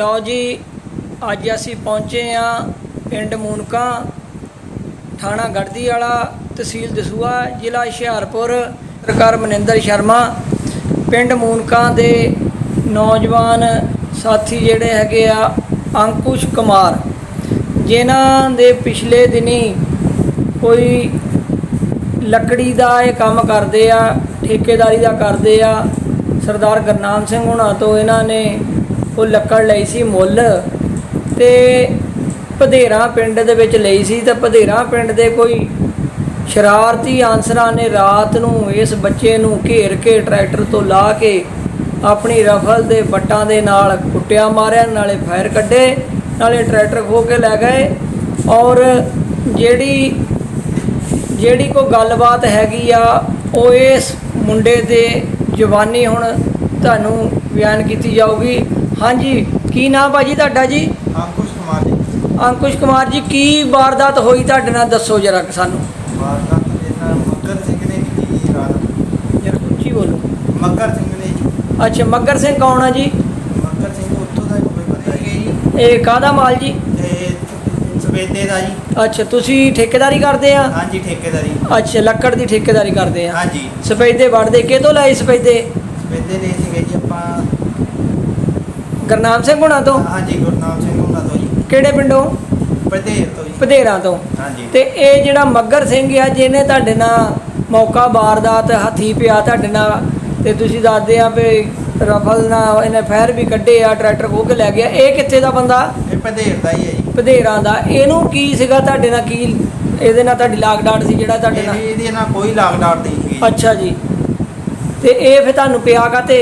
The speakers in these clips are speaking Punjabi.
ਲਓ ਜੀ, ਅੱਜ ਅਸੀਂ ਪਹੁੰਚੇ ਆ ਪਿੰਡ ਮੂਨਕਾ, ਥਾਣਾ ਗੜਦੀ ਵਾਲਾ, ਤਹਿਸੀਲ ਦਸੂਆ ਜ਼ਿਲ੍ਹਾ ਹੁਸ਼ਿਆਰਪੁਰ, ਸਰਕਾਰ ਮਨਿੰਦਰ ਸ਼ਰਮਾ। ਪਿੰਡ ਮੂਨਕਾ ਦੇ ਨੌਜਵਾਨ ਸਾਥੀ ਜਿਹੜੇ ਹੈਗੇ ਆ, ਅੰਕੁਸ਼ ਕੁਮਾਰ, ਜਿਨ੍ਹਾਂ ਦੇ ਪਿਛਲੇ ਦਿਨੀ ਕੋਈ ਲੱਕੜੀ ਦਾ ਇਹ ਕੰਮ ਕਰਦੇ ਆ, ਠੇਕੇਦਾਰੀ ਦਾ ਕਰਦੇ ਆ, ਸਰਦਾਰ ਗੁਰਨਾਮ ਸਿੰਘ ਹੁਣਾਂ ਤੋਂ ਇਹਨਾਂ ਨੇ ਉਹ ਲੱਕੜ ਲਈ ਸੀ ਮੁੱਲ ਤੇ ਭਦੇਰਾ ਪਿੰਡ ਦੇ ਵਿੱਚ ਲਈ ਸੀ ਤਾਂ ਭਦੇਰਾ ਪਿੰਡ ਦੇ ਕੋਈ ਸ਼ਰਾਰਤੀ ਆਨਸਰਾਂ ਨੇ ਰਾਤ ਨੂੰ ਇਸ ਬੱਚੇ ਨੂੰ ਘੇਰ ਕੇ ਟਰੈਕਟਰ ਤੋਂ ਲਾ ਕੇ ਆਪਣੀ ਰਫਲ ਦੇ ਬੱਟਾਂ ਦੇ ਨਾਲ ਕੁੱਟਿਆ ਮਾਰਿਆ, ਨਾਲੇ ਫਾਇਰ ਕੱਢੇ, ਨਾਲੇ ਟਰੈਕਟਰ ਖੋ ਕੇ ਲੈ ਗਏ ਔਰ ਜਿਹੜੀ ਜਿਹੜੀ ਕੋਈ ਗੱਲਬਾਤ ਹੈਗੀ ਆ, ਉਹ ਇਸ ਮੁੰਡੇ ਦੇ ਜਵਾਨੀ ਹੁਣ ਤੁਹਾਨੂੰ ਬਿਆਨ ਕੀਤੀ ਜਾਊਗੀ। ਹਾਂਜੀ ਕੀ ਨਾਮ ਭਾਜੀ ਤੁਹਾਡਾ ਜੀ? ਅੰਕੁਸ਼ ਕੁਮਾਰ ਜੀ। ਅੰਕੁਸ਼ ਕੁਮਾਰ ਜੀ ਕੀ ਵਾਰਦਾਤ ਹੋਈ ਤੁਹਾਡੇ ਨਾਲ? ਦੱਸੋ ਜਰਾ ਸਾਨੂੰ। ਵਾਰਦਾਤ ਇਹਨਾਂ ਮੱਕਰ ਸਿੰਘ ਨੇ ਕੀਤੀ ਜੀ ਰਾਤ। ਜਰਾ ਉੱਚੀ ਬੋਲੋ। ਮੱਕਰ ਸਿੰਘ ਨੇ ਜੀ। ਅੱਛਾ ਮੱਗਰ ਸਿੰਘ ਕੌਣ ਆ ਜੀ? ਮੱਕਰ ਸਿੰਘ ਉੱਥੋਂ ਦਾ ਕੋਈ ਪਤਾ ਹੀ ਜੀ। ਇਹ ਕਾਹਦਾ ਮਾਲ ਜੀ? ਤੇ ਸਵੇਦੇ ਦਾ ਜੀ। ਅੱਛਾ ਤੁਸੀਂ ਠੇਕੇਦਾਰੀ ਕਰਦੇ ਆ? ਹਾਂਜੀ ਠੇਕੇਦਾਰੀ। ਅੱਛਾ ਲੱਕੜ ਦੀ ਠੇਕੇਦਾਰੀ ਕਰਦੇ ਆ। ਹਾਂਜੀ। ਸਪੈਦੇ ਵੜਦੇ ਕਿਤੋਂ ਲਏ ਸਪੈਦੇ ਸਵੇਦੇ ਦੇ ਸੀਗੇ ਜੀ ਆਪਾਂ ਗਰਨਾਮ ਸਿੰਘ ਹੁਣਾਂ ਤੋਂ? ਹਾਂਜੀ ਗੁਰਨਾਮ ਸਿੰਘ ਉਹਨਾਂ ਤੋਂ ਜੀ। ਕਿਹੜੇ ਪਿੰਡੋਂ? ਪਧੇਰ ਤੋਂ ਜੀ। ਭਦੇਰਾਂ ਤੋਂ। ਹਾਂਜੀ। ਤੇ ਇਹ ਜਿਹੜਾ ਮੱਗਰ ਸਿੰਘ ਆ ਜਿਹਨੇ ਤੁਹਾਡੇ ਨਾਲ ਮੌਕਾ ਵਾਰਦਾਤ ਹੱਥੀ ਪਿਆ ਤੁਹਾਡੇ ਨਾਲ ਤੇ ਤੁਸੀਂ ਦੱਸਦੇ ਆ ਵੀ ਰਫਲ ਨਾਲ ਇਹਨੇ ਫਾਇਰ ਵੀ ਕੱਢੇ ਆ ਟਰੈਕਟਰ ਖੋਹ ਕੇ ਲੈ ਗਿਆ। ਇਹ ਕਿੱਥੇ ਦਾ ਬੰਦਾ? ਇਹ ਪਧੇਰ ਦਾ ਹੀ ਹੈ ਜੀ। ਭਦੇਰਾਂ ਦਾ। ਇਹਨੂੰ ਕੀ ਸੀਗਾ ਤੁਹਾਡੇ ਨਾਲ? ਕੀ ਇਹਦੇ ਨਾਲ ਤੁਹਾਡੀ ਲਾਗ ਡਾਟ ਸੀ ਜਿਹੜਾ ਤੁਹਾਡੇ ਨਾਲ? ਇਹਦੀ ਇਹਦੀ ਨਾਲ ਕੋਈ ਲਾਗ ਡਾਟ ਨਹੀਂ ਸੀਗੀ ਅੱਛਾ ਜੀ। ਤੇ ਇਹ ਫਿਰ ਤੁਹਾਨੂੰ ਪਿਆ ਕਾਤੇ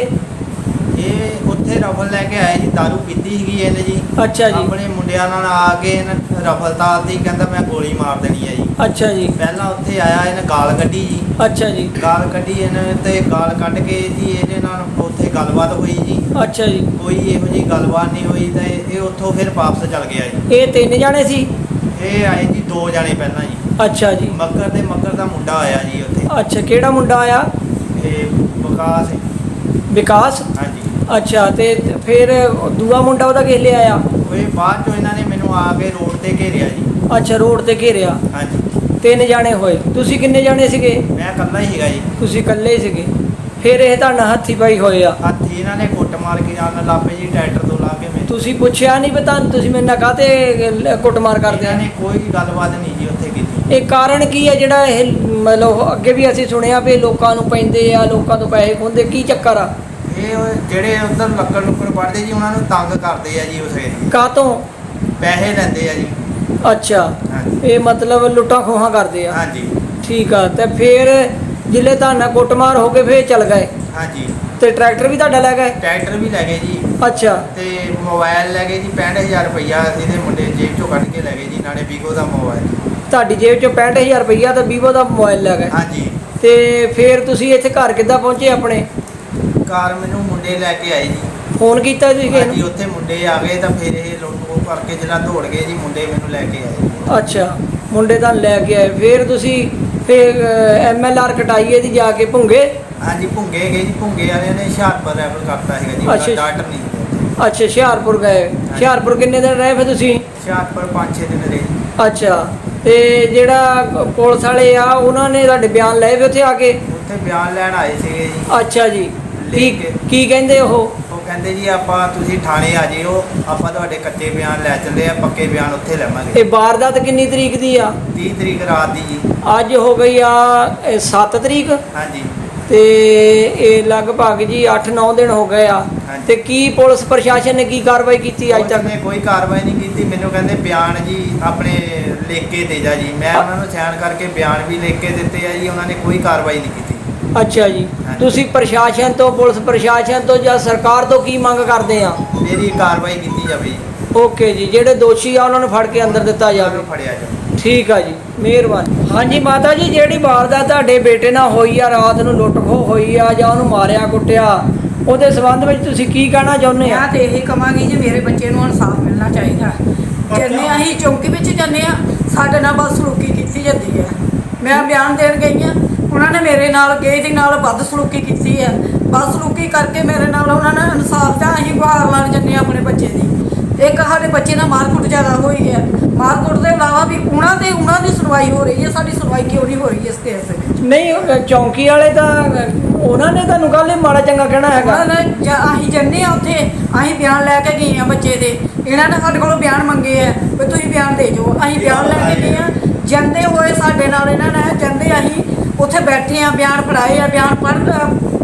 ਇਹ ਉੱਥੇ ਰਫਲ ਲੈ ਕੇ ਆਏ ਜੀ दारू ਪੀਤੀ ਸੀਗੀ ਇਹਨੇ ਜੀ। ਅੱਛਾ ਜੀ। ਆਪਣੇ ਮੁੰਡਿਆਂ ਨਾਲ ਆ ਕੇ ਇਹਨੇ ਰਫਲ ਤਾਲਤੀ ਕਹਿੰਦਾ ਮੈਂ ਗੋਲੀ ਮਾਰ ਦੇਣੀ ਹੈ ਜੀ। ਅੱਛਾ ਜੀ। ਪਹਿਲਾਂ ਉੱਥੇ ਆਇਆ ਇਹਨੇ ਗਾਲ ਕੱਢੀ ਜੀ। ਅੱਛਾ ਜੀ। ਗਾਲ ਕੱਢੀ ਇਹਨੇ ਤੇ ਗਾਲ ਕੱਢ ਕੇ ਜੀ ਇਹਦੇ ਨਾਲ ਉੱਥੇ ਗੱਲਬਾਤ ਹੋਈ ਜੀ। ਅੱਛਾ ਜੀ। ਕੋਈ ਇਹੋ ਜੀ ਗੱਲਬਾਤ ਨਹੀਂ ਹੋਈ ਤੇ ਇਹ ਉੱਥੋਂ ਫਿਰ ਵਾਪਸ ਚਲ ਗਿਆ ਜੀ। ਇਹ ਤਿੰਨ ਜਾਣੇ ਸੀ? ਇਹ ਆਏ ਜੀ ਦੋ ਜਾਣੇ ਪਹਿਲਾਂ ਜੀ। ਅੱਛਾ ਜੀ। ਮੱਕਰ ਤੇ ਮੱਕਰ ਦਾ ਮੁੰਡਾ ਆਇਆ ਜੀ ਉੱਥੇ। ਅੱਛਾ ਕਿਹੜਾ ਮੁੰਡਾ ਆਇਆ? ਇਹ ਵਿਕਾਸ ਵਿਕਾਸ? ਹਾਂਜੀ। ਅੱਛਾ ਤੇ ਫਿਰ ਦੂਆ ਮੁੰਡਾ ਉਹਦਾ ਕਿਸ ਲਈ ਆਇਆ? ਇਹ ਬਾਅਦ ਚੋਂ ਇਹਨਾਂ ਨੇ ਮੈਨੂੰ ਆ ਕੇ ਰੋਡ ਤੇ ਘੇਰਿਆ ਜੀ। ਅੱਛਾ ਰੋਡ ਤੇ ਘੇਰਿਆ? ਹਾਂਜੀ। ਤਿੰਨ ਜਾਣੇ ਹੋਏ। ਤੁਸੀਂ ਕਿੰਨੇ ਜਾਣੇ ਸੀਗੇ? ਮੈਂ ਇਕੱਲਾ ਹੀ ਸੀਗਾ ਜੀ। ਤੁਸੀਂ ਇਕੱਲੇ ਹੀ ਸੀਗੇ। ਫਿਰ ਇਹ ਤੁਹਾਡਾ ਹੱਥੀ ਪਾਈ ਹੋਏ ਆ? ਹੱਥੀ ਇਹਨਾਂ ਨੇ ਕੁੱਟ ਮਾਰ ਕੇ ਆਣ ਲਾਪੇ ਜੀ ਟਰੈਕਟਰ ਤੋਂ ਲਾ ਕੇ ਮੈਨੂੰ ਤੁਸੀਂ ਪੁੱਛਿਆ ਨਹੀਂ ਪਤਾ ਤੁਸੀਂ ਮੇਰੇ ਨਾਲ ਕਾਤੇ ਕੁੱਟਮਾਰ ਕਰਦੇ ਇਹਨਾਂ ਆ ਨੇ ਕੋਈ ਗੱਲਬਾਤ ਨਹੀਂ ਜੀ ਉੱਥੇ ਕੀਤੀ। ਇਹ ਕਾਰਨ ਕੀ ਹੈ ਜਿਹੜਾ ਇਹ ਮਤਲਬ ਅੱਗੇ ਵੀ ਅਸੀਂ ਸੁਣਿਆ ਵੀ ਲੋਕਾਂ ਨੂੰ ਪੈਂਦੇ ਆ ਲੋਕਾਂ ਤੋਂ ਪੈਸੇ ਖੁੰਦੇ ਕੀ ਚੱਕਰ ਆ? ਇਹ ਜਿਹੜੇ ਉਧਰ ਲੱਕੜ ਲੁੱਕੜ ਪੜਦੇ ਜੀ ਉਹਨਾਂ ਨੂੰ ਤੰਗ ਕਰਦੇ ਆ ਜੀ ਉਸੇ ਕਾਤੋਂ ਪੈਸੇ ਲੈਂਦੇ ਆ ਜੀ। ਅੱਛਾ। ਹਾਂਜੀ। ਇਹ ਮਤਲਬ ਲੁੱਟਾਂ ਖੋਹਾਂ ਕਰਦੇ ਆ। ਹਾਂਜੀ। ਠੀਕ ਆ ਤੇ ਫਿਰ ਜਿਲੇ ਤੁਹਾਡਾ ਕੁੱਟਮਾਰ ਹੋ ਕੇ ਫਿਰ ਚਲ ਗਏ? ਹਾਂਜੀ। ਤੇ ਟਰੈਕਟਰ ਵੀ ਤੁਹਾਡਾ ਲੈ ਗਏ? ਟਰੈਕਟਰ ਵੀ ਲੈ ਗਏ ਜੀ। ਅੱਛਾ। ਤੇ ਮੋਬਾਈਲ ਲੈ ਗਏ ਜੀ 65000 ਰੁਪਈਆ ਇਹਦੇ ਮੁੰਡੇ ਜੇਬ ਚੋਂ ਕੱਢ ਕੇ ਲੈ ਗਏ ਜੀ ਨਾਲੇ ਵੀਗੋ ਦਾ ਮੋਬਾਈਲ ਤੁਹਾਡੀ ਜੇਬ ਚੋਂ 65000 ਰੁਪਈਆ ਤਾਂ ਵੀਵੋ ਦਾ ਮੋਬਾਈਲ ਲੈ ਗਏ? ਹਾਂਜੀ। ਤੇ ਫਿਰ ਤੁਸੀਂ ਇੱਥੇ ਘਰ ਕਿੱਦਾਂ ਪਹੁੰਚੇ ਆਪਣੇ? ਕਾਰ ਮੈਨੂੰ ਮੁੰਡੇ ਲੈ ਕੇ ਆਏ ਜੀ ਫੋਨ ਕੀਤਾ ਤੁਸੀਂ ਕਿਸੇ ਹਾਂਜੀ ਨੂੰ? ਉੱਥੇ ਮੁੰਡੇ ਆ ਗਏ ਤਾਂ ਫਿਰ ਇਹ ਲੁੱਟ ਕਰਕੇ ਜਿਹੜਾ ਦੌੜ ਗਏ ਜੀ ਮੁੰਡੇ ਮੈਨੂੰ ਲੈ ਕੇ ਆਏ। ਅੱਛਾ ਮੁੰਡੇ ਤਾਂ ਲੈ ਕੇ ਆਏ। ਫਿਰ ਤੁਸੀਂ ਫਿਰ ਐਮਐਲਆਰ ਕਟਾਈਏ ਦੀ ਜਾ ਕੇ ਭੁੰਗੇ? ਹਾਂਜੀ ਭੁੰਗੇ ਗਏ ਜੀ ਭੁੰਗੇ ਵਾਲਿਆਂ ਨੇ ਹੁਸ਼ਿਆਰਪੁਰ ਰੈਫਰ ਕਰਤਾ ਸੀਗਾ ਜੀ ਅੱਛਾ। ਉਹਦਾ ਡਾਕਟਰ ਨਹੀਂ ਸੀ। ਅੱਛਾ ਹੁਸ਼ਿਆਰਪੁਰ ਗਏ। ਹੁਸ਼ਿਆਰਪੁਰ ਕਿੰਨੇ ਦਿਨ ਰਹੇ ਫਿਰ ਤੁਸੀਂ? ਹੁਸ਼ਿਆਰਪੁਰ 5-6 ਦਿਨ ਰਹੇ ਜੀ। ਅੱਛਾ ਤੇ ਜਿਹੜਾ ਪੁਲਿਸ ਵਾਲੇ ਆ ਉਹਨਾਂ ਨੇ ਤੁਹਾਡੇ ਬਿਆਨ ਲਏ ਵੀ ਉੱਥੇ ਆ ਕੇ? ਉੱਥੇ ਬਿਆਨ ਲੈਣ ਆਏ ਸੀਗੇ ਜੀ। ਅੱਛਾ ਜੀ। ਲੈ ਕੀ ਕੇ। ਕਹਿੰਦੇ ਉਹ? ਉਹ ਕਹਿੰਦੇ ਜੀ ਆਪਾਂ ਤੁਸੀਂ ਥਾਣੇ ਆ ਜਿਓ ਆਪਾਂ ਤੁਹਾਡੇ ਕੱਚੇ ਬਿਆਨ ਲੈ ਚੱਲੇ ਆ ਪੱਕੇ ਬਿਆਨ ਉੱਥੇ ਲਵਾਂਗੇ। ਇਹ ਵਾਰਦਾਤ ਕਿੰਨੀ ਤਰੀਕ ਦੀ ਆ? 30 ਤਰੀਕ ਰਾਤ ਦੀ ਜੀ। ਅੱਜ ਹੋ ਗਈ ਆ 7 ਤਰੀਕ? ਹਾਂਜੀ। ਤੇ ਇਹ ਲਗਭਗ ਜੀ 8-9 ਦਿਨ ਹੋ ਗਏ ਆ। ਤੇ ਕੀ ਪੁਲਿਸ ਪ੍ਰਸ਼ਾਸਨ ਨੇ ਕੀ ਕਾਰਵਾਈ ਕੀਤੀ ਅੱਜ ਤੱਕ ਨੇ ਕੋਈ ਕਾਰਵਾਈ ਨਹੀਂ ਕੀਤੀ। ਮੈਨੂੰ ਕਹਿੰਦੇ ਬਿਆਨ ਜੀ ਆਪਣੇ ਲਿਖ ਕੇ ਦੇ ਜਾ ਜੀ। ਮੈਂ ਉਹਨਾਂ ਨੂੰ ਸਾਈਨ ਕਰਕੇ ਬਿਆਨ ਵੀ ਲਿਖ ਕੇ ਦਿੱਤੇ ਆ ਜੀ। ਉਹਨਾਂ ਨੇ ਕੋਈ ਕਾਰਵਾਈ ਨਹੀਂ ਕੀਤੀ। ਅੱਛਾ ਜੀ। ਹਾਂਜੀ। ਤੁਸੀਂ ਪ੍ਰਸ਼ਾਸਨ ਤੋਂ ਪੁਲਿਸ ਪ੍ਰਸ਼ਾਸਨ ਤੋਂ ਜਾਂ ਸਰਕਾਰ ਤੋਂ ਕੀ ਮੰਗ ਕਰਦੇ ਆ? ਮੇਰੀ ਕਾਰਵਾਈ ਕੀਤੀ ਜਾਵੇ ਜੀ। ਓਕੇ ਜੀ। ਜਿਹੜੇ ਦੋਸ਼ੀ ਆ ਉਹਨਾਂ ਨੂੰ ਫੜ ਕੇ ਅੰਦਰ ਦਿੱਤਾ ਜਾਵੇ ਨੂੰ ਫੜਿਆ ਜਾਵੇ। ਠੀਕ ਆ ਜੀ। ਮਿਹਰਬਾਨੀ। ਹਾਂਜੀ ਮਾਤਾ ਜੀ ਜਿਹੜੀ ਵਾਰਦਾਤ ਤੁਹਾਡੇ ਬੇਟੇ ਨਾਲ ਹੋਈ ਆ ਰਾਤ ਨੂੰ ਲੁੱਟ ਖੋਹ ਹੋਈ ਆ ਜਾਂ ਉਹਨੂੰ ਮਾਰਿਆ ਕੁੱਟਿਆ ਉਹਦੇ ਸਬੰਧ ਵਿੱਚ ਤੁਸੀਂ ਕੀ ਕਹਿਣਾ ਚਾਹੁੰਦੇ ਆ? ਮੈਂ ਤੇ ਇਹੀ ਕਵਾਂਗੀ ਜੀ ਮੇਰੇ ਬੱਚੇ ਨੂੰ ਇਨਸਾਫ ਮਿਲਣਾ ਚਾਹੀਦਾ। ਜਿੰਨੇ ਅਸੀਂ ਚੌਂਕੀ ਵਿੱਚ ਜਾਂਦੇ ਆ ਸਾਡੇ ਨਾਲ ਬਸ ਸਲੂਕੀ ਕੀਤੀ ਜਾਂਦੀ ਹੈ ਮੈਂ ਬਿਆਨ ਦੇਣ ਗਈ ਆ। ਉਹਨਾਂ ਨੇ ਮੇਰੇ ਨਾਲ ਗਏ ਦੇ ਨਾਲ ਵੱਧ ਸਲੂਕੀ ਕੀਤੀ ਹੈ ਬਸ ਰੁਕੀ ਕਰਕੇ ਮੇਰੇ ਨਾਲ ਉਹਨਾਂ ਨੇ ਇਨਸਾਫ ਜਾਂ ਅਸੀਂ ਗੁਹਾਰ ਲਾਣ ਜੰਨੇ ਆਪਣੇ ਬੱਚੇ ਦੀ। ਇੱਕ ਸਾਡੇ ਬੱਚੇ ਨਾਲ ਮਾਰਕੁੱਟ ਜ਼ਿਆਦਾ ਹੋਈ ਹੈ ਮਾਰਕੁੱਟ ਦੇ ਇਲਾਵਾ ਵੀ ਉਹਨਾਂ ਦੇ ਉਹਨਾਂ ਦੀ ਸੁਣਵਾਈ ਹੋ ਰਹੀ ਹੈ ਸਾਡੀ ਸੁਣਵਾਈ ਕਿਉਂ ਨਹੀਂ ਹੋ ਰਹੀ ਇਸ ਕੇਸ ਦੇ ਵਿੱਚ? ਨਹੀਂ ਚੌਂਕੀ ਵਾਲੇ ਤਾਂ ਉਹਨਾਂ ਨੇ ਤੁਹਾਨੂੰ ਕੱਲ ਹੀ ਮਾੜਾ ਚੰਗਾ ਕਹਿਣਾ ਹੈਗਾ। ਅਸੀਂ ਜੰਨੇ ਆ ਉੱਥੇ ਅਸੀਂ ਬਿਆਨ ਲੈ ਕੇ ਗਏ ਆ ਬੱਚੇ ਦੇ। ਇਹਨਾਂ ਨੇ ਸਾਡੇ ਕੋਲੋਂ ਬਿਆਨ ਮੰਗੇ ਆ ਵੀ ਤੁਸੀਂ ਬਿਆਨ ਦੇ ਜੋ ਅਸੀਂ ਬਿਆਨ ਲੈ ਕੇ ਗਏ ਆ ਜਾਂਦੇ ਹੋਏ ਸਾਡੇ ਨਾਲ ਇਹਨਾਂ ਨੇ ਜਾਂਦੇ ਅਸੀਂ ਉੱਥੇ ਬੈਠੇ ਆ ਬਿਆਨ ਪੜਾਏ ਆ ਬਿਆਨ ਪੜ੍ਹ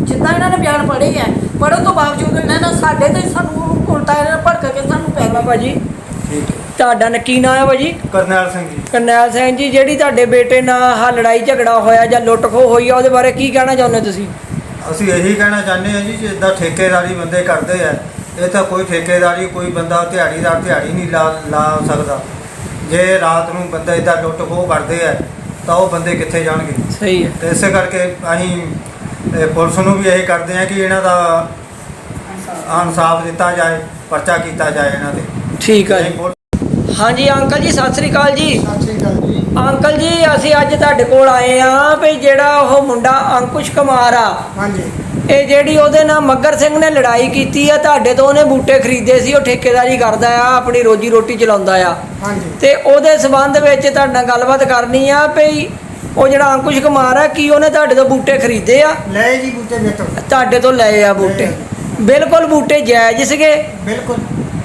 ਜਿੱਦਾਂ ਇਹਨਾਂ ਨੇ ਬਿਆਨ ਪੜ੍ਹੇ ਆ ਪੜ੍ਹਨ ਤੋਂ ਬਾਵਜੂਦ ਇਹਨਾਂ ਨੇ ਸਾਡੇ ਤੇ ਸਾਨੂੰ ਉਲਟਾ ਇਹਨਾਂ ਨੇ ਭੜਕ ਕੇ ਸਾਨੂੰ ਪੈ ਗਏ ਭਾਜੀ ਤੁਹਾਡਾ ਨਕੀ ਨਾਂ ਹੈ ਭਾਜੀ ਕਰਨੈਲ ਸਿੰਘ ਜੀ। ਕਰਨੈਲ ਸਿੰਘ ਜੀ ਜਿਹੜੀ ਤੁਹਾਡੇ ਬੇਟੇ ਨਾਲ ਆਹ ਲੜਾਈ ਝਗੜਾ ਹੋਇਆ ਜਾਂ ਲੁੱਟ ਖੋਹ ਹੋਈ ਆ ਉਹਦੇ ਬਾਰੇ ਕੀ ਕਹਿਣਾ ਚਾਹੁੰਦੇ ਤੁਸੀਂ? ਅਸੀਂ ਇਹੀ ਕਹਿਣਾ ਚਾਹੁੰਦੇ ਹਾਂ ਜੀ ਜਿੱਦਾਂ ਠੇਕੇਦਾਰੀ ਬੰਦੇ ਕਰਦੇ ਆ ਇਹ ਤਾਂ ਕੋਈ ਠੇਕੇਦਾਰੀ ਕੋਈ ਬੰਦਾ ਦਿਹਾੜੀਦਾਰ ਦਿਹਾੜੀ ਨਹੀਂ ਲਾ ਲਾ ਸਕਦਾ। ਜੇ ਰਾਤ ਨੂੰ ਬੰਦਾ ਇਦਾਂ ਲੁੱਟ ਖੋਹ ਕਰਦੇ ਆ ਤਾਂ ਉਹ ਬੰਦੇ ਕਿੱਥੇ ਜਾਣਗੇ? ਸਹੀ ਹੈ। ਤੇ ਇਸੇ ਕਰਕੇ ਅਸੀਂ ਇਹ ਪੁਲਿਸ ਨੂੰ ਵੀ ਇਹ ਕਰਦੇ ਆ ਕਿ ਇਹਨਾਂ ਦਾ ਇਨਸਾਫ ਦਿੱਤਾ ਜਾਏ ਪਰਚਾ ਕੀਤਾ ਜਾਏ ਇਹਨਾਂ ਤੇ। ਠੀਕ ਜੀ। ਪੁਲਿਸ ਹਾਂਜੀ ਅੰਕਲ ਜੀ ਸਤਿ ਸ੍ਰੀ ਅਕਾਲ ਜੀ। ਸਤਿ ਸ਼੍ਰੀ ਅਕਾਲ ਜੀ। ਅੰਕਲ ਜੀ ਅਸੀਂ ਅੱਜ ਤੁਹਾਡੇ ਕੋਲ ਆਏ ਆ ਵੀ ਜਿਹੜਾ ਉਹ ਮੁੰਡਾ ਅੰਕੁਸ਼ ਕੁਮਾਰ ਆ। ਹਾਂਜੀ। ਇਹ ਜਿਹੜੀ ਉਹਦੇ ਨਾਲ ਮੱਗਰ ਸਿੰਘ ਨੇ ਲੜਾਈ ਕੀਤੀ ਆ ਤੁਹਾਡੇ ਤੋਂ ਉਹਨੇ ਬੂਟੇ ਖਰੀਦੇ ਸੀ ਉਹ ਠੇਕੇਦਾਰੀ ਕਰਦਾ ਆ ਆਪਣੀ ਰੋਜੀ ਰੋਟੀ ਚਲਾਉਂਦਾ ਆ। ਹਾਂਜੀ। ਤੇ ਉਹਦੇ ਸਬੰਧ ਵਿੱਚ ਤੁਹਾਡੇ ਨਾਲ ਗੱਲਬਾਤ ਕਰਨੀ ਆ ਵੀ ਉਹ ਜਿਹੜਾ ਅੰਕੁਸ਼ ਕੁਮਾਰ ਆ ਕੀ ਉਹਨੇ ਤੁਹਾਡੇ ਤੋਂ ਬੂਟੇ ਖਰੀਦੇ ਆ? ਲੈ ਜੀ ਬੂਟੇ ਮੇਤੋਂ ਤੁਹਾਡੇ ਤੋਂ ਲਏ ਆ ਬੂਟੇ। ਬਿਲਕੁਲ ਬੂਟੇ ਜਾਇਜ਼ ਸੀਗੇ। ਬਿਲਕੁਲ।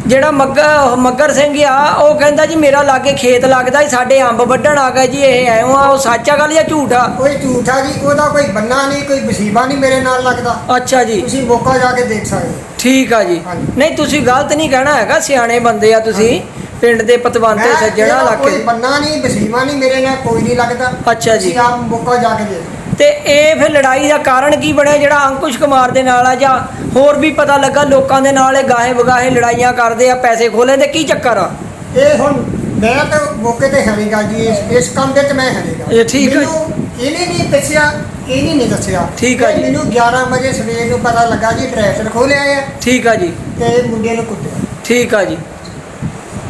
ਜਿਹੜਾ ਮੱਗਰ ਮੱਗਰ ਸਿੰਘ ਆ ਉਹ ਕਹਿੰਦਾ ਜੀ ਮੇਰਾ ਲਾਗੇ ਖੇਤ ਲੱਗਦਾ ਸੀ ਸਾਡੇ ਅੰਬ ਵੱਢਣ ਆ ਗਏ ਜੀ ਇਹ ਐਉਂ ਆ ਉਹ ਸੱਚ ਆ ਗੱਲ ਜਾਂ ਝੂਠ ਆ? ਕੋਈ ਝੂਠਾ ਜੀ ਉਹਦਾ ਕੋਈ ਬੰਨਾ ਨਹੀਂ ਕੋਈ ਵਸੀਬਾ ਨਹੀਂ ਮੇਰੇ ਨਾਲ ਲੱਗਦਾ। ਅੱਛਾ ਜੀ। ਤੁਸੀਂ ਮੌਕਾ ਜਾ ਕੇ ਦੇਖ ਸਕਦੇ ਹੋ। ਠੀਕ ਆ ਜੀ। ਹਾਂਜੀ। ਨਹੀਂ ਤੁਸੀਂ ਗਲਤ ਨਹੀਂ ਕਹਿਣਾ ਹੈਗਾ ਸਿਆਣੇ ਬੰਦੇ ਆ ਤੁਸੀਂ ਪਿੰਡ ਦੇ ਪਤਵੰਤੇ ਮੈਂ ਸੱਜਣਾ ਇਹਦਾ ਕੋਈ ਕੇ ਬੰਨਾ ਨਹੀਂ ਵਸੀਬਾ ਨਹੀਂ ਮੇਰੇ ਨਾਲ ਕੋਈ ਨਹੀਂ ਲੱਗਦਾ। ਅੱਛਾ ਜੀ। ਤੁਸੀਂ ਆਪ ਮੌਕਾ ਜਾ ਕੇ ਦੇਖ ਤੇ ਇਹ ਫਿਰ ਲੜਾਈ ਦਾ ਕਾਰਨ ਕੀ ਬਣਿਆ? ਜਿਹੜਾ ਅੰਕੁਸ਼ ਕੁਮਾਰ ਦੇ ਨਾਲ ਆ ਜਾਂ ਹੋਰ ਵੀ ਪਤਾ ਲੱਗਾ ਲੋਕਾਂ ਦੇ ਨਾਲ ਇਹ ਗਾਹੇ ਵਗਾਹੇ ਲੜਾਈਆਂ ਕਰਦੇ ਆ ਪੈਸੇ ਖੋਲੇ ਤੇ ਕੀ ਚੱਕਰ ਆ? ਇਹ ਹੁਣ ਮੈਂ ਤਾਂ ਮੌਕੇ ਤੇ ਹਰੀਗਾ ਜੀ ਇਸ ਇਸ ਕੰਮ ਦੇ ਤੇ ਮੈਂ ਹਰੀਗਾ ਇਹ ਠੀਕ ਹੈ। ਇਹਨੇ ਨਹੀਂ ਦੱਸਿਆ ਇਹਨੇ ਨਹੀਂ ਦੱਸਿਆ। ਠੀਕ ਹੈ ਤੇ ਜੀ। ਮੈਨੂੰ 11 ਵਜੇ ਸਵੇਰ ਨੂੰ ਪਤਾ ਲੱਗਾ ਜੀ ਟਰੈਕਟਰ ਖੋਲਿਆ ਹੈ ਠੀਕ ਆ ਜੀ। ਤੇ ਮੁੰਡੇ ਨੂੰ ਕੁੱਟਿਆ। ਠੀਕ ਆ ਜੀ।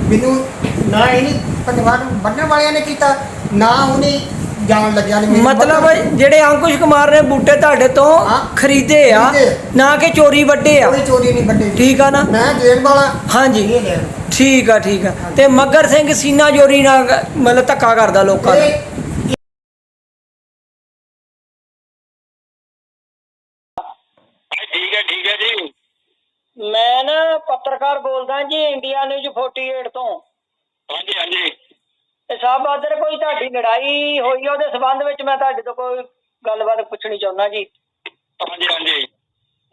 ਮੈਨੂੰ ਨਾ ਇਹਨੇ ਪਰਿਵਾਰ ਬੰਨਣ ਵਾਲਿਆਂ ਨੇ ਕੀਤਾ ਨਾ ਉਹਨੇ ਜਾਣ ਲੱਗਿਆ ਮਤਲਬ। ਜਿਹੜੇ ਅੰਕੁਸ਼ ਕੁਮਾਰ ਨੇ ਬੂਟੇ ਤੁਹਾਡੇ ਤੋਂ ਹਾਂ। ਖਰੀਦੇ ਆ ਖਰੀਦੇ। ਨਾ ਕਿ ਚੋਰੀ ਵੱਡੇ ਆ? ਕੋਈ ਚੋਰੀ ਨਹੀਂ ਵੱਡੀ। ਠੀਕ ਆ ਨਾ? ਮੈਂ ਦੇਣ ਵਾਲਾ। ਹਾਂਜੀ। ਇਹ ਲੈਣ ਠੀਕ ਆ ਠੀਕ ਆ। ਤੇ ਮੱਗਰ ਸਿੰਘ ਸੀਨਾ ਚੋਰੀ ਨਾਲ ਮਤਲਬ ਧੱਕਾ ਕਰਦਾ ਲੋਕਾਂ ਦਾ। ਇਹ ਠੀਕ ਹੈ ਠੀਕ ਹੈ ਜੀ। ਮੈਂ ਨਾ ਪੱਤਰਕਾਰ ਬੋਲਦਾ ਜੀ ਇੰਡੀਆ ਨਿਊਜ਼ 48 ਤੋਂ। ਹਾਂਜੀ ਹਾਂਜੀ। ਤੇ ਸਾਹਿਬ ਆਦਰ ਕੋਈ ਤੁਹਾਡੀ ਲੜਾਈ ਹੋਈ ਆ ਉਹਦੇ ਸਬੰਧ ਵਿੱਚ ਮੈਂ ਤੁਹਾਡੇ ਤੋਂ ਕੋਈ ਗੱਲਬਾਤ ਪੁੱਛਣੀ ਚਾਹੁੰਦਾ ਜੀ। ਹਾਂਜੀ ਹਾਂਜੀ।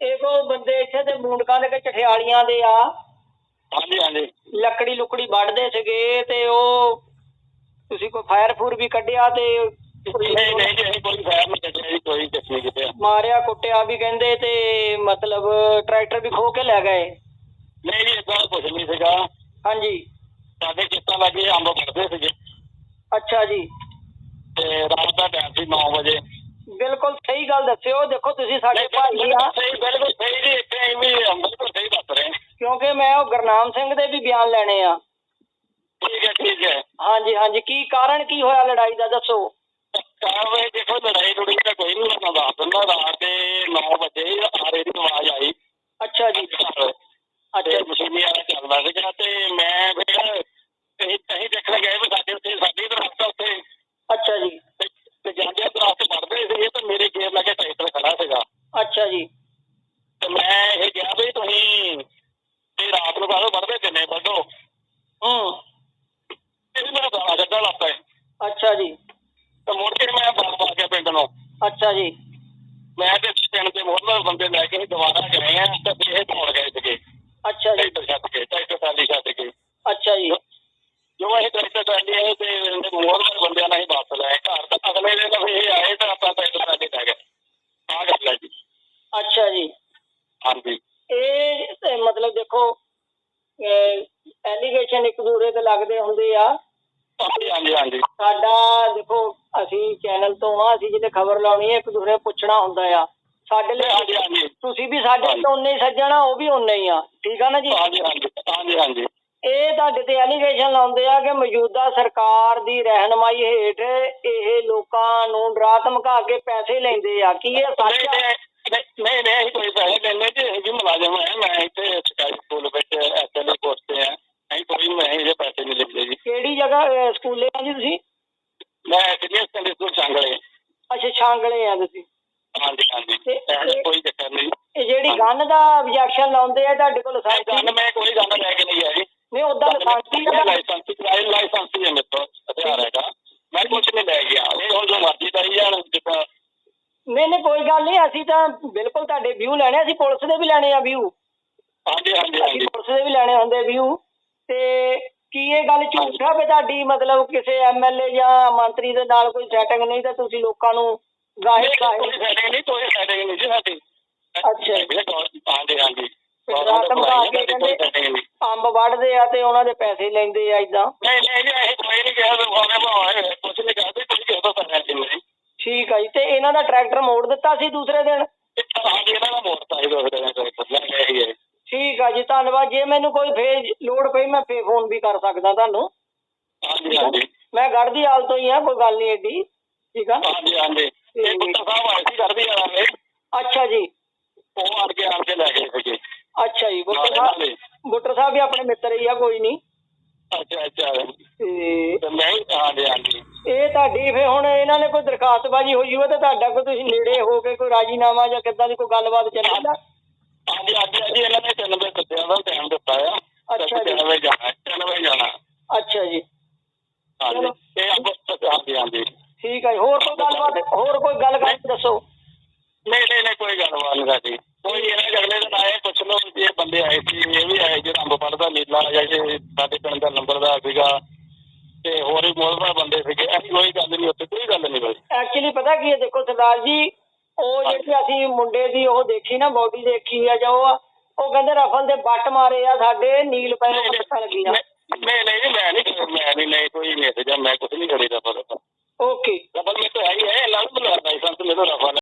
ਇਹ ਕੋ ਬੰਦੇ ਇੱਥੇ ਦੇ ਮੂੰਡਕਾਂ ਦੇ ਵਿੱਚ ਠਿਆਲੀਆਂ ਦੇ ਆ? ਹਾਂਜੀ ਹਾਂਜੀ। ਲੱਕੜੀ ਲੁਕੜੀ ਵੱਢਦੇ ਸੀਗੇ ਤੇ ਉਹ ਤੁਸੀਂ ਕੋਈ ਫਾਇਰ ਫੂਰ ਵੀ ਕੱਢਿਆ ਤੇ ਕੋਈ ਨਹੀਂ ਨਹੀਂ ਜੀ ਅਸੀਂ ਕੋਈ ਫਾਇਰ ਨਹੀਂ ਕੱਢਿਆ ਜੀ ਕੋਈ ਕੁਛ ਨਹੀਂ ਕੀਤਾ ਮਾਰਿਆ ਕੁੱਟਿਆ ਵੀ ਕਹਿੰਦੇ ਤੇ ਮਤਲਬ ਟਰੈਕਟਰ ਵੀ ਖੋ ਕੇ ਲੈ ਗਏ। ਨਹੀਂ ਜੀ ਇਦਾਂ ਕੁਛ ਨਹੀਂ ਸੀਗਾ। ਹਾਂਜੀ। ਸਾਡੇ ਖੇਤਾਂ ਲੱਗੇ ਅੰਬ ਵੜਦੇ ਸੀਗੇ। ਅੱਛਾ ਜੀ। ਤੇ ਰਾਤ ਦਾ ਟਾਈਮ ਸੀ 9 ਵਜੇ। ਬਿਲਕੁਲ ਸਹੀ ਗੱਲ ਦੱਸਿਓ ਦੇਖੋ ਤੁਸੀਂ ਸਾਡੇ ਭਾਈ ਆ। ਸਹੀ ਬਿਲਕੁਲ ਸਹੀ ਜੀ ਇੱਥੇ ਐਵੇਂ ਬਿਲਕੁਲ ਸਹੀ ਦੱਸ ਰਹੇ ਕਿਉਂਕਿ ਮੈਂ ਉਹ ਗੁਰਨਾਮ ਸਿੰਘ ਦੇ ਵੀ ਬਿਆਨ ਲੈਣੇ ਆ। ਠੀਕ ਹੈ ਠੀਕ ਹੈ। ਹਾਂਜੀ ਹਾਂਜੀ। ਕੀ ਕਾਰਨ ਕੀ ਹੋਇਆ ਲੜਾਈ ਦਾ ਦੱਸੋ। ਕਾਰਵਾਈ ਦੇਖੋ ਲੜਾਈ ਲੜਾਈ ਤਾਂ ਕੋਈ ਨਹੀਂ ਮੈਂ ਦੱਸ ਦਿੰਦਾ। ਰਾਤ ਦੇ 9 ਵਜੇ ਆਰੇ ਦੀ ਆਵਾਜ਼ ਆਈ। ਅੱਛਾ ਜੀ। ਅੱਛਾ ਮਸ਼ੀਨੀ ਵਾਲਾ ਚੱਲਦਾ ਸੀਗਾ ਤੇ ਮੈਂ ਫਿਰ ਅਸੀਂ ਅਸੀਂ ਦੇਖਣ ਗਏ ਵੀ ਸਾਡੇ ਉੱਥੇ ਸਾਡੀ ਦਰਖਤ ਆ ਉੱਥੇ ਅੱਛਾ ਜੀ ਤੇ- ਤੇ ਜਾਂਦੇ ਦਰਖਤ ਵੜਦੇ ਸੀਗੇ ਤੇ ਮੇਰੇ ਗੇਰ ਲੱਗੇ ਟਰੈਕਟਰ ਖੜਾ ਸੀਗਾ ਅੱਛਾ ਜੀ। ਤੇ ਮੈਂ ਇਹ ਕਿਹਾ ਵੀ ਤੁਸੀਂ ਤੇ ਰਾਤ ਨੂੰ ਕਾਹਦੋਂ ਵੜਦੇ ਕਿੰਨੇ ਵੱਢੋ? ਹੂੰ। ਇਹ ਵੀ ਮੈਨੂੰ ਗਾਲਾਂ ਕੱਢਣ ਲੱਗ ਪਏ। ਅੱਛਾ ਜੀ। ਤੇ ਮੁੜ ਕੇ ਮੈਂ ਵਾਪਸ ਆ ਗਿਆ ਪਿੰਡ ਨੂੰ। ਅੱਛਾ ਜੀ। ਮੈਂ ਤੇ ਪਿੰਡ ਦੇ ਮੋਹਰ ਬੰਦੇ ਲੈ ਕੇ ਦੁਬਾਰਾ ਗਏ ਆ ਤੇ ਇਹ ਦੌੜ ਗਏ ਸੀਗੇ। ਅੱਛਾ ਜੀ। ਟਰੈਕਟਰ ਛੱਡ ਕੇ ਟਰੈਕਟਰ ਟਾਲੀ ਛੱਡ ਕੇ। ਅੱਛਾ ਜੋ ਅਸੀਂ ਟਰੈਕਟਰ ਟਾਲੀ ਆਏ ਤੇ ਇਹਦੇ ਮੋਹਰ ਦੇ ਬੰਦਿਆਂ ਨਾਲ ਹੀ ਵਾਪਸ ਲੈ ਘਰ ਤਾਂ ਅਗਲੇ ਦਿਨ ਫਿਰ ਇਹ ਆਏ ਤਾਂ ਆਪਾਂ ਟਰੈਕਟਰ ਟਾਲੀ ਲੈ ਗਏ ਆ ਗੱਲ ਹੈ ਜੀ ਅੱਛਾ ਜੀ ਹਾਂਜੀ ਇਹ ਤੇ ਮਤਲਬ ਦੇਖੋ ਐਲੀਗੇਸ਼ਨ ਇੱਕ ਦੂਰੇ ਤੇ ਲੱਗਦੇ ਹੁੰਦੇ ਆ ਹਾਂਜੀ ਹਾਂਜੀ ਹਾਂਜੀ ਸਾਡਾ ਦੇਖੋ ਅਸੀਂ ਚੈਨਲ ਤੋਂ ਜਿਹਦੇ ਖਬਰ ਲਾਉਣੀ ਹੈ ਇੱਕ ਦੂਰੇ ਨੂੰ ਪੁੱਛਣਾ ਹੁੰਦਾ ਆ। ਸਾਡੇ ਲਈ ਹਾਂਜੀ ਤੁਸੀਂ ਵੀ ਸਾਡੇ ਤੋਂ ਉਨੇ ਹੀ ਸੱਜਣਾ ਉਹ ਵੀ ਉਨੇ ਹੀ ਆ। ਠੀਕ ਆ ਨਾ ਜੀ? ਹਾਂਜੀ ਹਾਂਜੀ ਹਾਂਜੀ ਹਾਂਜੀ। ਇਹ ਤੁਹਾਡੇ ਤੇ ਐਲੀਗੇਸ਼ਨ ਲਾਉਂਦੇ ਆ ਕਿ ਮੌਜੂਦਾ ਸਰਕਾਰ ਦੀ ਰਹਿਨਮਾਈ ਹੇਠ ਇਹ ਲੋਕਾਂ ਨੂੰ ਡਰਾ ਧਮਕਾ ਕੇ ਪੈਸੇ ਲੈਂਦੇ ਆ। ਕੀ ਇਹ ਸੱਚ ਨਹੀਂ ਆ? ਨਹੀਂ ਨਹੀਂ ਨਹੀਂ ਨਹੀਂ ਅਸੀਂ ਕੋਈ ਪੈਸੇ ਲੈਣੇ ਜੀ ਅਸੀਂ ਵੀ ਮੁਲਾਜ਼ਮ ਹੈ ਮੈਂ ਇੱਥੇ ਸਰਕਾਰੀ ਸਕੂਲ ਵਿੱਚ ਐਸਐਲਏ ਪੋਸਟ ਤੇ ਆ। ਅਸੀਂ ਕੋਈ ਮੈਂ ਇਹਦੇ ਪੈਸੇ ਨਹੀਂ ਲੈਂਦੇ ਜੀ। ਕਿਹੜੀ ਜਗ੍ਹਾ ਅਹ, ਸਕੂਲੇ ਆ ਜੀ ਤੁਸੀਂ? ਮੈਂ ਸੀਨੀਅਰ ਸੈਕੰਡਰੀ ਸਕੂਲ ਚਾਂਗਲੇ। ਅੱਛਾ ਛਾਂਗਲੇ ਆ ਤੁਸੀਂ। ਹਾਂਜੀ ਹਾਂਜੀ। ਇਹੋ ਕੋਈ ਚੱਕਰ ਨਹੀਂ। ਇਹ ਜਿਹੜੀ ਗਨ ਦਾ ਆਬਜੈਕਸ਼ਨ ਲਾਉਂਦੇ ਆ ਤੁਹਾਡੇ ਕੋਲ ਲਾਇਸੈਂਸ ਗੱਲ ਮੈਂ ਕੋਈ ਗੱਲ ਲੈ ਕੇ ਨਹੀਂ ਆਇਆ ਜੀ। ਨਹੀਂ ਉਦਾਂ ਲਾਇਸੈਂਸ ਹੀ ਲਾਇਸੈਂਸ ਹੀ ਮੇਰੇ ਤੋਂ ਹਥਿਆਰ ਹੈਗਾ। ਮੈਂ ਕੁਝ ਨਹੀਂ ਲੈ ਗਿਆ। ਇਹ ਹੁਣ ਜੋ ਮਰਜ਼ੀ ਦਾ ਹੀ ਜਾਣ ਜਿੱਦਾਂ ਨਹੀਂ ਨਹੀਂ ਕੋਈ ਗੱਲ ਨਹੀਂ ਅਸੀਂ ਤਾਂ ਬਿਲਕੁਲ ਤੁਹਾਡੇ ਵਿਊ ਲੈਣੇ ਅਸੀਂ ਪੁਲਿਸ ਦੇ ਵੀ ਲੈਣੇ ਆ ਵਿਊ ਹਾਂਜੀ ਹਾਂਜੀ ਅਸੀਂ ਹਾਂਜੀ। ਪੁਲਿਸ ਦੇ ਵੀ ਲੈਣੇ ਹੁੰਦੇ ਵਿਊ ਤੇ ਕੀ ਇਹ ਗੱਲ ਝੂਠ ਆ ਵੀ ਤੁਹਾਡੀ ਮਤਲਬ ਕਿਸੇ ਐਮਐਲਏ ਜਾਂ ਮੰਤਰੀ ਦੇ ਨਾਲ ਕੋਈ ਸੈਟਿੰਗ ਨਹੀਂ ਤਾਂ ਤੁਸੀਂ ਲੋਕਾਂ ਨੂੰ ਗਾਹੇ ਗਾਹੇ setting ਨਹੀਂ ਕੋਈ setting ਨਹੀਂ ਜੀ ਸਾਡੀ। ਅੱਛਾ। ਹਾਂਜੀ ਹਾਂਜੀ ਕੇ ਕਹਿੰਦੇ ਅੰਬ ਵੱਢਦੇ ਆ ਤੇ ਉਹਨਾਂ ਦੇ ਪੈਸੇ ਲੈਂਦੇ ਆ ਇਦਾਂ ਨਹੀਂ ਨਹੀਂ ਜੀ ਇਹ ਕੋਈ ਨਹੀਂ ਕਿਹਾ ਉਹਨੇ ਭਾਵੇਂ ਕੁਝ ਨਹੀਂ ਕਰਦੇ ਕੁਝ ਕਿਸੇ ਤੋਂ ਪੈਸੇ ਨਹੀਂ ਲਈ ਠੀਕ ਆ ਜੀ ਤੇ ਇਹਨਾਂ ਦਾ ਟਰੈਕਟਰ ਮੋੜ ਦਿੱਤਾ ਸੀ ਦੂਸਰੇ ਦਿਨ? ਹਾਂਜੀ ਇਹਨਾਂ ਦਾ ਮੋੜਤਾ ਹੀ ਦੋਸਤ ਨੇ ਕੋਈ ਲੈ ਗਿਆ ਹੀ ਹੈ ਠੀਕ ਆ ਜੀ ਧੰਨਵਾਦ। ਜੇ ਮੈਨੂੰ ਕੋਈ ਫੇਰ ਲੋੜ ਪਈ ਮੈਂ ਫੇਰ ਫੋਨ ਵੀ ਕਰ ਸਕਦਾ ਤੁਹਾਨੂੰ। ਹਾਂਜੀ ਹਾਂਜੀ। ਮੈਂ ਗੜ ਦੀ ਹਾਲ ਤੋਂ ਹੀ ਆ ਕੋਈ ਗੱਲ ਨਹੀਂ ਏਡੀ। ਠੀਕ ਆ? ਹਾਂਜੀ ਹਾਂਜੀ। ਇਹ ਪੁੱਤਰ ਸਾਹਿਬ ਆਏ ਸੀ ਕਰਦੀ ਜਾਣਾ ਵੇ ਅੱਛਾ ਜੀ। ਉਹ ਆਣ ਕੇ ਆਣ ਕੇ ਲੈ ਗਏ ਸੀਗੇ। ਅੱਛਾ ਜੀ ਬੁੱਟਰ ਸਾਹਿਬ। ਬੁੱਟਰ ਸਾਹਿਬ ਵੀ ਆਪਣੇ ਮਿੱਤਰ ਹੀ ਆ ਕੋਈ ਨਹੀਂ। ਅੱਛਾ ਅੱਛਾ। ਤੇ ਤੇ ਮੈਂ ਹਾਂਜੀ ਹਾਂਜੀ। ਇਹ ਤੁਹਾਡੀ ਫੇ ਹੁਣ ਇਹਨਾਂ ਨੇ ਕੋਈ ਦਰਖਾਸਤਬਾਜ਼ੀ ਹੋਈ ਹੋਵੇ ਤਾਂ ਤੁਹਾਡਾ ਕੋਈ ਤੁਸੀਂ ਨੇੜੇ ਹੋ ਕੇ ਕੋਈ ਰਾਜੀਨਾਮਾ ਜਾਂ ਕਿੱਦਾਂ ਦੀ ਕੋਈ ਗੱਲਬਾਤ ਚੱਲਦਾ ਹਾਂਜੀ ਅੱਜ ਅੱਜ ਇਹਨਾਂ ਨੇ ਤਿੰਨ ਵਜੇ ਦੱਸਿਆ ਦਾ ਟਾਈਮ ਦਿੱਤਾ ਆ। ਅੱਛਾ ਜੀ। ਤਿੰਨ ਵਜੇ ਜਾਣਾ ਤਿੰਨ ਵਜੇ ਜਾਣਾ। ਅੱਛਾ ਜੀ। ਹਾਂਜੀ। ਇਹ ਅੰਬ ਹਾਂਜੀ ਹਾਂਜੀ। ਠੀਕ ਹੈ। ਹੋਰ ਕੋਈ ਗੱਲਬਾਤ ਹੋਰ ਕੋਈ ਗੱਲ ਕਰਕੇ ਦੱਸੋ? ਨਹੀਂ ਨਹੀਂ ਨਹੀਂ ਕੋਈ ਗੱਲਬਾਤ ਨਹੀਂ ਸਾਡੀ। ਕੋਈ ਇਹਨਾਂ ਦੇ ਅਗਲੇ ਦਿਨ ਆਏ ਪੁੱਛ ਲਓ ਇਹ ਬੰਦੇ ਆਏ ਸੀ ਇਹ ਵੀ ਆਏ ਜਿਹੜਾ ਅੰਬ ਪੜਦਾ ਨੀਲਾ ਜਾਂ ਜੇ ਸਾਡੇ ਪਿੰਡ ਦਾ ਨੰਬਰਦਾਰ ਸੀਗਾ। ਤੇ ਹੋਰ ਵੀ ਮੋਲਵਾ ਬੰਦੇ ਸੀਗੇ ਐਸੀ ਕੋਈ ਗੱਲ ਨਹੀਂ ਉੱਥੇ ਕੋਈ ਗੱਲ ਨਹੀਂ ਬਈ ਐਕਚੁਅਲੀ ਪਤਾ ਕੀ ਹੈ ਦੇਖੋ ਸਰਦਾਰ ਜੀ ਉਹ ਜਿਹੜੀ ਅਸੀਂ ਮੁੰਡੇ ਦੀ ਉਹ ਦੇਖੀ ਨਾ ਬੋਡੀ ਦੇਖੀ ਆ ਜਾਂ ਉਹ ਆ, ਉਹ ਕਹਿੰਦੇ ਰਫਲ ਦੇ ਬੱਟ ਮਾਰੇ ਆ ਸਾਡੇ ਨੀਲ ਪੈ ਨਹੀਂ ਪੱਟਾਂ ਲੱਗੀਆਂ ਨਹੀਂ ਨਹੀਂ ਜੀ, ਮੈਂ ਨਹੀਂ ਮੈਂ ਨਹੀਂ ਨਹੀਂ ਕੋਈ ਮੈਸੇਜ ਆ ਮੈਂ ਕੁਝ ਨਹੀਂ ਕਰੀਦਾ ਪਰ। ਓਕੇ ਰਫਲ ਮੇਰੇ ਤੋਂ ਹੈ ਹੀ ਹੈ ਲਾਜ਼ਮ ਲਾਇਸੈਂਸ ਮੇਰੇ ਰਫਲ।